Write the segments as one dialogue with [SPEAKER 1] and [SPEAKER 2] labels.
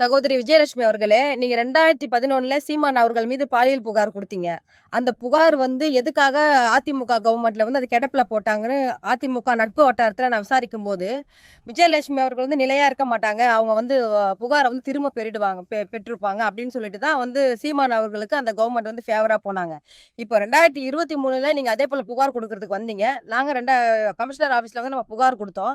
[SPEAKER 1] சகோதரி விஜயலட்சுமி அவர்களே நீங்க ரெண்டாயிரத்தி பதினொன்னுல சீமான் அவர்கள் மீது பாலியல் புகார் கொடுத்தீங்க. அந்த புகார் வந்து எதுக்காக அதிமுக கவர்மெண்ட்ல வந்து அது கிடப்பில் போட்டாங்கன்னு அதிமுக நட்பு வட்டாரத்தில் நான் விசாரிக்கும் போது விஜயலட்சுமி அவர்கள் வந்து நிலையா இருக்க மாட்டாங்க. அவங்க வந்து புகாரை வந்து திரும்ப பெறிடுவாங்க பெ- பெற்றிருப்பாங்க அப்படின்னு சொல்லிட்டு தான் வந்து சீமான் அவர்களுக்கு அந்த கவர்மெண்ட் வந்து ஃபேவரா போனாங்க. இப்போ ரெண்டாயிரத்தி இருபத்தி மூணுல நீங்க அதே போல புகார் கொடுக்கறதுக்கு வந்தீங்க. நாங்க ரெண்டா கமிஷனர் ஆஃபீஸில் வந்து நம்ம புகார் கொடுத்தோம்.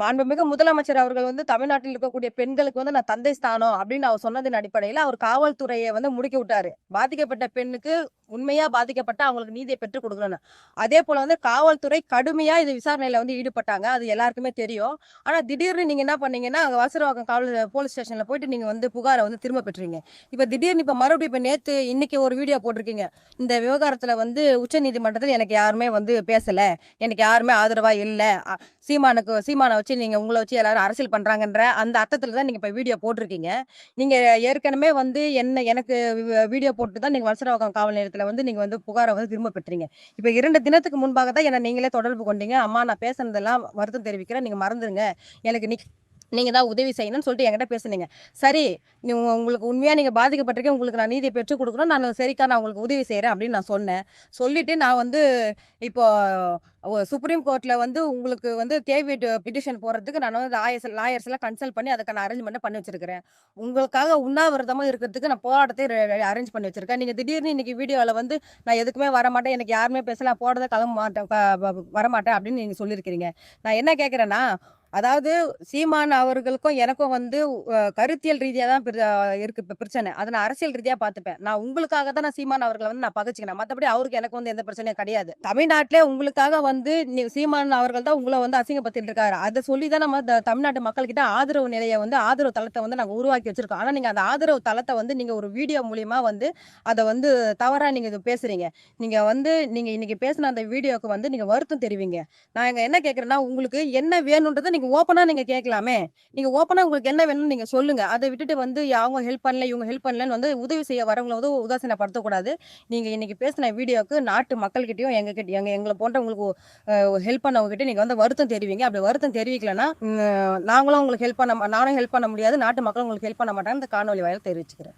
[SPEAKER 1] மாண்புமிகு முதலமைச்சர் அவர்கள் வந்து தமிழ்நாட்டில் இருக்கக்கூடிய பெண்களுக்கு வந்து நான் தந்தை ஸ்தானம் அப்படின்னு அவர் சொன்னதின் அடிப்படையில் அவர் காவல்துறையை வந்து முடிக்க விட்டாரு. பாதிக்கப்பட்ட பெண்ணுக்கு உண்மையா பாதிக்கப்பட்ட அவங்களுக்கு நீதியை பெற்றுக் கொடுக்கணும் அதே போல வந்து காவல்துறை கடுமையா இது விசாரணையில வந்து ஈடுபட்டாங்க. அது எல்லாருக்குமே தெரியும். ஆனா திடீர்னு நீங்க என்ன பண்ணீங்கன்னா அங்க வசரவாக்கம் காவல் போலீஸ் ஸ்டேஷன்ல போயிட்டு நீங்க வந்து புகாரை வந்து திரும்ப பெற்றீங்க. இப்ப திடீர்னு இப்ப மறுபடியும் இப்ப நேத்து இன்னைக்கு ஒரு வீடியோ போட்டிருக்கீங்க. இந்த விவகாரத்துல வந்து உச்ச நீதிமன்றத்தில் எனக்கு யாருமே வந்து பேசல. எனக்கு யாருமே ஆதரவா இல்லை. சீமானுக்கு சீமானை வச்சு நீங்க உங்களை வச்சு எல்லாரும் அரசியல் பண்றாங்கன்ற அந்த அர்த்தத்துல தான் நீங்க இப்ப வீடியோ போட்டிருக்கீங்க. நீங்க ஏற்கனவே வந்து என்ன எனக்கு வீடியோ போட்டு தான் நீங்க வலசரவாக்கம் காவல் நிலையத்துல வந்து நீங்க வந்து புகாரை வந்து திரும்ப பெற்றீங்க. இப்ப இரண்டு தினத்துக்கு முன்பாக தான் என்ன நீங்களே தொடர்பு கொண்டீங்க. அம்மா நான் பேசுனதெல்லாம் வருத்தம் தெரிவிக்கிறேன். நீங்க மறந்துருங்க. எனக்கு நீங்கள் தான் உதவி செய்யணும்னு சொல்லிட்டு என்கிட்ட பேசுனீங்க. சரி நீங்கள் உங்களுக்கு உண்மையாக நீங்கள் பாதிக்கப்பட்டிருக்கீங்க உங்களுக்கு நான் நீதியை பெற்றுக் கொடுக்கணும். நான் சரிக்கா நான் உங்களுக்கு உதவி செய்கிறேன் அப்படின்னு நான் சொன்னேன். சொல்லிவிட்டு நான் வந்து இப்போ சுப்ரீம் கோர்ட்டில் வந்து உங்களுக்கு வந்து தேவை பிட்டிஷன் போகிறதுக்கு நான் வந்து லாயர்ஸ் லாயர்ஸ் எல்லாம் கன்சல்ட் பண்ணி அதுக்கான அரேஞ்ச்மெண்ட் பண்ணி வச்சிருக்கிறேன். உங்களுக்காக உண்ணாவிரதமாக இருக்கிறதுக்கு நான் போராட்டத்தை அரேஞ்ச் பண்ணி வச்சிருக்கேன். நீங்கள் திடீர்னு இன்னைக்கு வீடியோவில் வந்து நான் எதுக்குமே வரமாட்டேன் எனக்கு யாருமே பேசலாம் போடுறத கிளம்ப மாட்டேன் வரமாட்டேன் அப்படின்னு நீங்கள் சொல்லியிருக்கிறீங்க நான் என்ன கேட்குறேன்னா அதாவது சீமான் அவர்களுக்கும் எனக்கும் வந்து கருத்தியல் ரீதியாக தான் இருக்கு பிரச்சனை. அதை நான் அரசியல் ரீதியாக பார்த்துப்பேன். நான் உங்களுக்காக தான் நான் சீமான் அவர்களை வந்து நான் பகச்சுக்கிறேன். மற்றபடி அவருக்கு எனக்கு வந்து எந்த பிரச்சனையும் கிடையாது. தமிழ்நாட்டிலே உங்களுக்காக வந்து நீ- சீமான் அவர்கள் தான் உங்களை வந்து அசிங்கப்படுத்திட்டு இருக்காரு. அதை சொல்லி தான் நம்ம தமிழ்நாட்டு மக்கள்கிட்ட ஆதரவு நிலையை வந்து ஆதரவு தளத்தை வந்து நாங்கள் உருவாக்கி வச்சிருக்கோம். ஆனால் நீங்கள் அந்த ஆதரவு தளத்தை வந்து நீங்கள் ஒரு வீடியோ மூலியமாக வந்து அதை வந்து தவறாக நீங்கள் இது பேசுறீங்க. நீங்கள் வந்து நீங்கள் இன்னைக்கு பேசின அந்த வீடியோக்கு வந்து நீங்கள் வருத்தம் தெரிவிங்க. நான் இங்கே என்ன கேட்குறேன்னா உங்களுக்கு என்ன வேணும்ன்றதை நீங்க ஓப்பனா நீங்க கேட்கலாமே நீங்க ஓப்பனா உங்களுக்கு என்ன வேணும்னு நீங்க சொல்லுங்க. அதை விட்டுட்டு வந்து அவங்க ஹெல்ப் பண்ணல இவங்க ஹெல்ப் பண்ணலன்னு வந்து உதவி செய்ய வரவங்களை வந்து உதாசீனப்படுத்தக்கூடாது. நீங்க இன்னைக்கு பேசின வீடியோக்கு நாட்டு மக்கள்கிட்டயும் எங்க கிட்ட எங்க எங்களை போன்ற உங்களுக்கு ஹெல்ப் பண்ணவங்க கிட்ட நீங்க வந்து வருத்தம் தெரிவிங்க. அப்படி வருத்தம் தெரிவிக்கலன்னா நாங்களும் உங்களுக்கு ஹெல்ப் பண்ண நானும் ஹெல்ப் பண்ண முடியாது. நாட்டு மக்களும் உங்களுக்கு ஹெல்ப் பண்ண மாட்டாங்க இந்த காணொலி வாயில் தெரிவிச்சுக்கிறேன்.